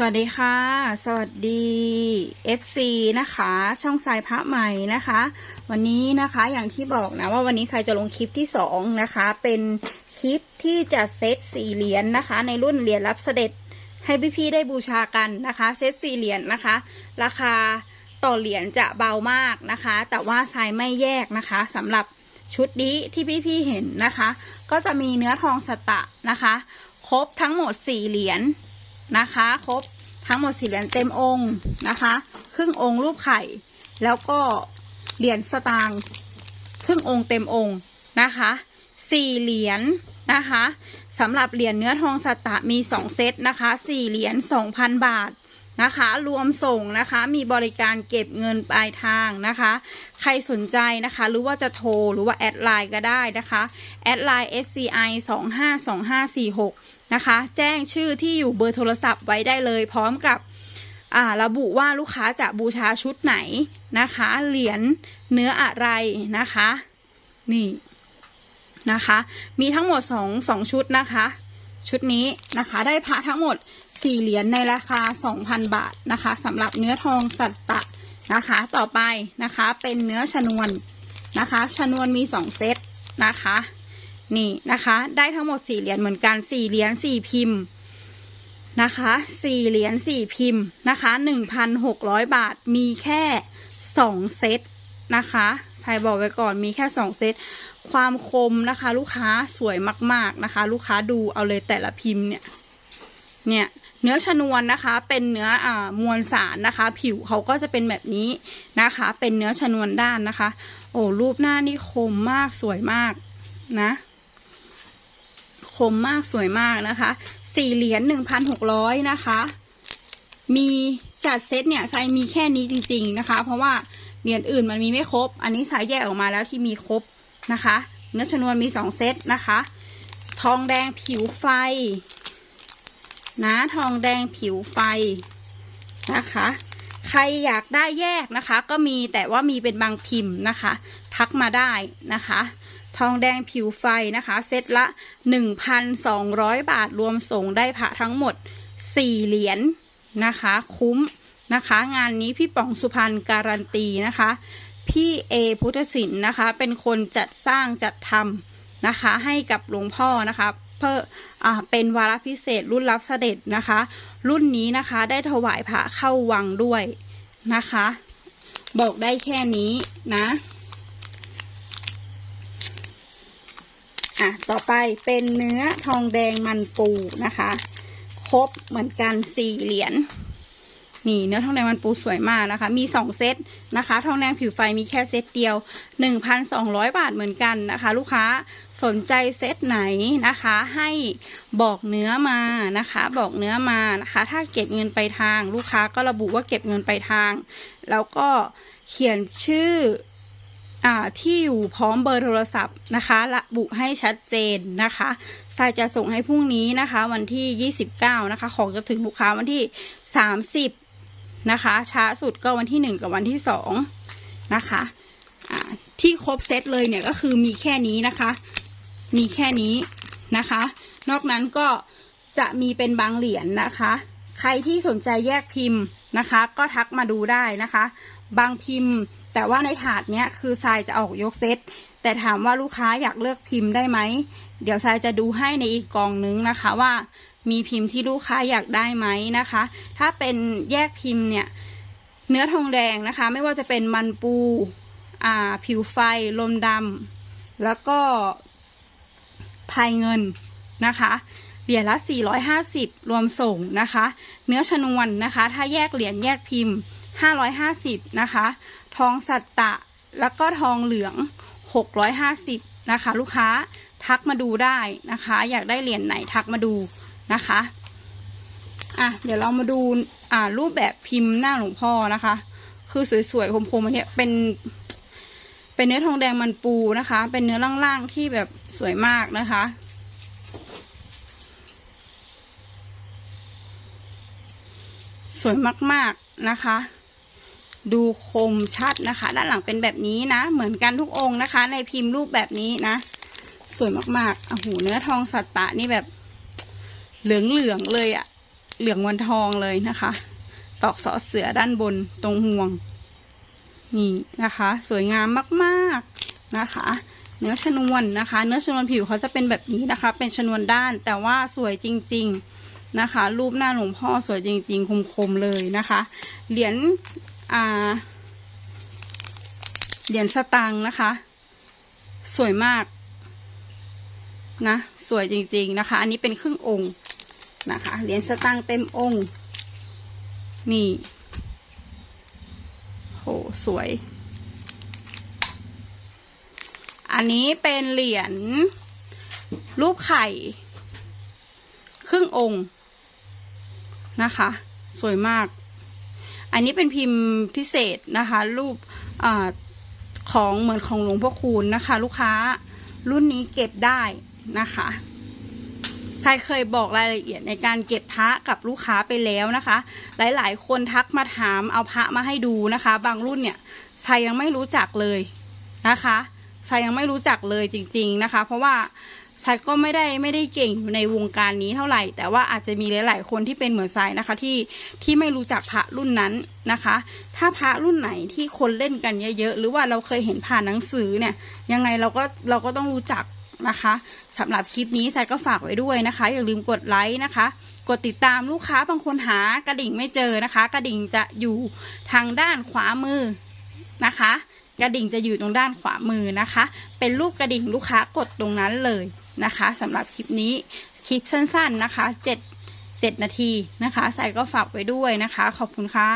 สวัสดีค่ะ สวัสดี FC นะคะ ช่องสายพระใหม่นะคะ วันนี้นะคะอย่างที่บอกนะว่าวันนี้สายจะลงคลิปที่สองนะคะ เป็นคลิปที่จะเซตสี่เหรียญนะคะ ในรุ่นเหรียญรับเสด็จให้พี่ๆได้บูชากันนะคะ เซตสี่เหรียญนะคะ ราคาต่อเหรียญจะเบามากนะคะ แต่ว่าสายไม่แยกนะคะสำหรับชุดนี้ที่พี่ๆเห็นนะคะ ก็จะมีเนื้อทองสตะนะคะ ครบทั้งหมดสี่เหรียญ นะคะ ครบทั้งหมดสี่เหรียญเต็มองค์นะคะ ครึ่งองค์รูปไข่ แล้วก็เหรียญสตางค์ครึ่งองค์เต็มองค์นะคะสี่เหรียญนะคะสำหรับเหรียญเนื้อทองสตะมีสองเซตนะคะสี่เหรียญสองพันบาท นะคะ รวมส่งนะคะ มีบริการเก็บเงินปลายทางนะคะ ใครสนใจนะคะ หรือว่าจะโทรหรือว่าแอดไลน์ก็ได้นะคะแอดไลน์ sci 2 5 2 5 4 6นะคะ แจ้งชื่อที่อยู่เบอร์โทรศัพท์ไว้ได้เลย พร้อมกับระบุว่าลูกค้าจะบูชาชุดไหนนะคะ เหรียญเนื้ออะไรนะคะ นี่นะคะ มีทั้งหมดสองสองชุดนะคะ ชุดนี้นะคะ ได้พระทั้งหมด สี่เหรียญในราคาสองพันบาทนะคะสำหรับเนื้อทองสัตตะนะคะ ต่อไปนะคะเป็นเนื้อชนวนนะคะ ชนวนมีสองเซตนะคะ นี่นะคะ ได้ทั้งหมดสี่เหรียญเหมือนกันสี่เหรียญสี่พิมพ์นะคะสี่เหรียญสี่พิมพ์นะคะหนึ่งพันหกร้อยบาทมีแค่สองเซตนะคะใครบอกไว้ก่อนมีแค่สองเซต ความคมนะคะ ลูกค้าสวยมาก ๆนะคะ ลูกค้าดูเอาเลยแต่ละพิมพ์เนี่ย เนี่ย เนื้อชนวนนะคะ เป็นเนื้ออ่ามวลสารนะคะ ผิวเขาก็จะเป็นแบบนี้นะคะ เป็นเนื้อชนวนด้านนะคะ โอ้รูปหน้านี่คมมากสวยมากนะคมมากสวยมากนะคะสี่เหรียญหนึ่งพันหกร้อยนะคะ มีจัดเซตเนี่ยไซมีแค่นี้จริง ๆนะคะ เพราะว่าเหรียญอื่นมันมีไม่ครบ อันนี้สายแยกออกมาแล้วที่มีครบนะคะ เนื้อชนวนมีสองเซตนะคะ ทองแดงผิวไฟ นะทองแดงผิวไฟนะคะ ใครอยากได้แยกนะคะ ก็มีแต่ว่ามีเป็นบางพิมพ์นะคะ ทักมาได้นะคะ ทองแดงผิวไฟนะคะ เซตละ 1,200 บาทรวมส่งได้พระทั้งหมด 4 เหรียญนะคะ คุ้มนะคะ งานนี้พี่ป๋องสุพรรณการันตีนะคะ พี่เอพุทธศิลป์นะคะ เป็นคนจัดสร้างจัดทำนะคะ ให้กับหลวงพ่อนะคะ เพื่ออ่าเป็นวาระพิเศษรุ่นรับเสด็จนะคะ รุ่นนี้นะคะได้ถวายพระเข้าวังด้วยนะคะ บอกได้แค่นี้นะอะต่อไปเป็นเนื้อทองแดงมันปูนะคะ ครบเหมือนกันสี่เหรียญ นี่เนื้อทองแดงมันปูสวยมากนะคะ มีสองเซตนะคะ ทองแดงผิวไฟมีแค่เซตเดียวหนึ่งพันสองร้อยบาทเหมือนกันนะคะ ลูกค้าสนใจเซตไหนนะคะ ให้บอกเนื้อมานะคะ บอกเนื้อมานะคะ ถ้าเก็บเงินไปทาง ลูกค้าก็ระบุว่าเก็บเงินไปทาง แล้วก็เขียนชื่อที่อยู่พร้อมเบอร์โทรศัพท์นะคะระบุให้ชัดเจนนะคะทรายจะส่งให้พรุ่งนี้นะคะ วันที่ 29 นะคะ ของจะถึงลูกค้าวันที่ 30 นะคะ ช้าสุดก็วันที่1กับวันที่2นะคะที่ครบเซตเลยเนี่ยก็คือมีแค่นี้นะคะ มีแค่นี้นะคะ นอกนั้นก็จะมีเป็นบางเหรียญนะคะ ใครที่สนใจแยกพิมพ์นะคะ ก็ทักมาดูได้นะคะ บางพิมพ์ แต่ว่าในถาดเนี้ยคือทรายจะออกยกเซตแต่ถามว่าลูกค้าอยากเลือกพิมพ์ได้ไหม เดี๋ยวทรายจะดูให้ในอีกกองนึงนะคะว่า มีพิมพ์ที่ลูกค้าอยากได้ไหมนะคะ ถ้าเป็นแยกพิมพ์เนี่ย เนื้อทองแดงนะคะ ไม่ว่าจะเป็นมันปูอ่าผิวไฟ ลมดำแล้วก็พายเงินนะคะเหรียญละ 450 รวมส่งนะคะ เนื้อชนวนนะคะ ถ้าแยกเหรียญแยกพิมพ์ 550 นะคะ ทองสัตตะ แล้วก็ทองเหลือง 650 นะคะ ลูกค้าทักมาดูได้นะคะ อยากได้เหรียญไหนทักมาดู นะคะ อะเดี๋ยวเรามาดูอ่ารูปแบบพิมพ์หน้าหลวงพ่อนะคะ คือสวยๆคมๆอันเนี้ยเป็นเป็นเนื้อทองแดงมันปูนะคะ เป็นเนื้อล่างๆที่แบบสวยมากนะคะสวยมากๆนะคะ ดูคมชัดนะคะ ด้านหลังเป็นแบบนี้นะ เหมือนกันทุกองค์นะคะ ในพิมพ์รูปแบบนี้นะ สวยมากๆโอ้โหเนื้อทองสัตตะนี่แบบ เหลืองๆเลยอะเหลืองวันทองเลยนะคะ ตอกสอเสือด้านบนตรงห่วง นี่นะคะ สวยงามมากๆนะคะ เนื้อชนวนนะคะ เนื้อชนวนผิวเขาจะเป็นแบบนี้นะคะ เป็นชนวนด้านแต่ว่าสวยจริง ๆนะคะ รูปหน้าหลวงพ่อสวยจริง ๆ คมๆเลยนะคะ เหรียญอ่าเหรียญสตังค์นะคะ สวยมากนะ สวยจริง ๆนะคะ อันนี้เป็นครึ่งองค์ นะคะ เหรียญสตังค์เต็มองค์ นี่ โห สวย อันนี้เป็นเหรียญรูปไข่ ครึ่งองค์นะคะ สวยมาก อันนี้เป็นพิมพ์พิเศษนะคะ รูปอของเหมือนของหลวงพ่อคูณนะคะ ลูกค้ารุ่นนี้เก็บได้นะคะ ใครเคยบอกรายละเอียดในการเก็บพระกับลูกค้าไปแล้วนะคะ หลายๆ คนทักมาถามเอาพระมาให้ดูนะคะ บางรุ่นเนี่ยชายยังไม่รู้จักเลยนะคะชายยังไม่รู้จักเลยจริง ๆนะคะ เพราะว่าชายก็ไม่ได้ไม่ได้เก่งอยู่ในวงการนี้เท่าไหร่ แต่ว่าอาจจะมีหลาย ๆ คนที่เป็นเหมือนชายนะคะ ที่ที่ไม่รู้จักพระรุ่นนั้นนะคะ ถ้าพระรุ่นไหนที่คนเล่นกันเยอะๆหรือว่าเราเคยเห็นผ่านหนังสือเนี่ย ยังไงเราก็เราก็ต้องรู้จัก นะคะสำหรับคลิปนี้ชายก็ฝากไว้ด้วยนะคะ อย่าลืมกดไลค์นะคะ กดติดตามลูกค้าบางคนหากระดิ่งไม่เจอนะคะ กระดิ่งจะอยู่ทางด้านขวามือนะคะ กระดิ่งจะอยู่ตรงด้านขวามือนะคะ เป็นรูปกระดิ่งลูกค้ากดตรงนั้นเลยนะคะสำหรับคลิปนี้คลิปสั้นๆนะคะเจ็ดเจ็ดนาทีนะคะใส่ก็ฝากไว้ด้วยนะคะ ขอบคุณค่ะ